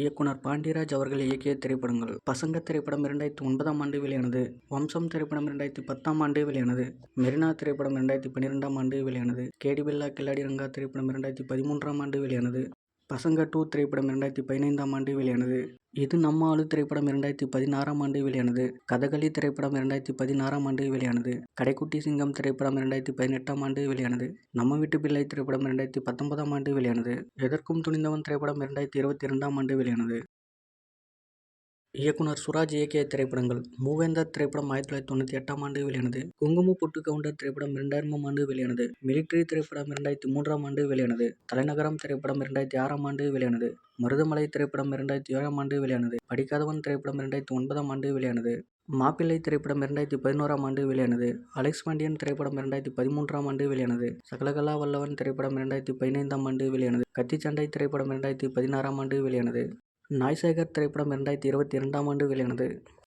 இயக்குனர் பாண்டியராஜ் அவர்கள் இயக்கிய திரைப்படங்கள். பசங்க திரைப்படம் இரண்டாயிரத்தி ஒன்பதாம் ஆண்டு வெளியானது. வம்சம் திரைப்படம் இரண்டாயிரத்தி பத்தாம் ஆண்டு வெளியானது. மெரினா திரைப்படம் இரண்டாயிரத்தி பன்னிரெண்டாம் ஆண்டு வெளியானது. கேடிபில்லா கில்லாடி ரங்கா திரைப்படம் இரண்டாயிரத்தி பதிமூன்றாம் ஆண்டு வெளியானது. பசங்க டூ திரைப்படம் இரண்டாயிரத்தி பதினைந்தாம் ஆண்டு வெளியானது. இது நம்ம ஆளு திரைப்படம் இரண்டாயிரத்தி பதினாறாம் ஆண்டு வெளியானது. கதகளி திரைப்படம் இரண்டாயிரத்தி பதினாறாம் ஆண்டு வெளியானது. கடைக்குட்டி சிங்கம் திரைப்படம் இரண்டாயிரத்தி பதினெட்டாம் ஆண்டு வெளியானது. நம்ம வீட்டு பிள்ளை திரைப்படம் இரண்டாயிரத்தி பத்தொன்பதாம் ஆண்டு வெளியானது. எதற்கும் துணிந்தவன் திரைப்படம் இரண்டாயிரத்தி இருபத்தி இரண்டாம் ஆண்டு வெளியானது. இயக்குனர் சுராஜ் இயக்கிய திரைப்படங்கள் மூவேந்தர் திரைப்படம் ஆயிரத்தி தொள்ளாயிரத்தி தொண்ணூற்றி எட்டாம் ஆண்டு வெளியானது குங்கும பொட்டு கவுண்டர் திரைப்படம் இரண்டாயிரமாம் ஆண்டு வெளியானது மிலிட்ரி திரைப்படம் இரண்டாயிரத்தி மூன்றாம் ஆண்டு வெளியானது தலைநகரம் திரைப்படம் இரண்டாயிரத்தி ஆறாம் ஆண்டு வெளியானது மருதமலை திரைப்படம் இரண்டாயிரத்தி ஏழாம் ஆண்டு வெளியானது படிக்காதவன் திரைப்படம் இரண்டாயிரத்தி ஒன்பதாம் ஆண்டு வெளியானது மாப்பிள்ளை திரைப்படம் இரண்டாயிரத்தி பதினோராம் ஆண்டு வெளியானது அலெக்ஸ் பாண்டியன் திரைப்படம் இரண்டாயிரத்தி பதிமூன்றாம் ஆண்டு வெளியானது சகலகலா வல்லவன் திரைப்படம் இரண்டாயிரத்தி பதினைந்தாம் ஆண்டு வெளியானது கத்திச்சண்டை திரைப்படம் இரண்டாயிரத்தி பதினாறாம் ஆண்டு வெளியானது நாய்சேகர் திரைப்படம் இரண்டாயிரத்தி இருபத்தி இரண்டாம் ஆண்டு வெளியானது.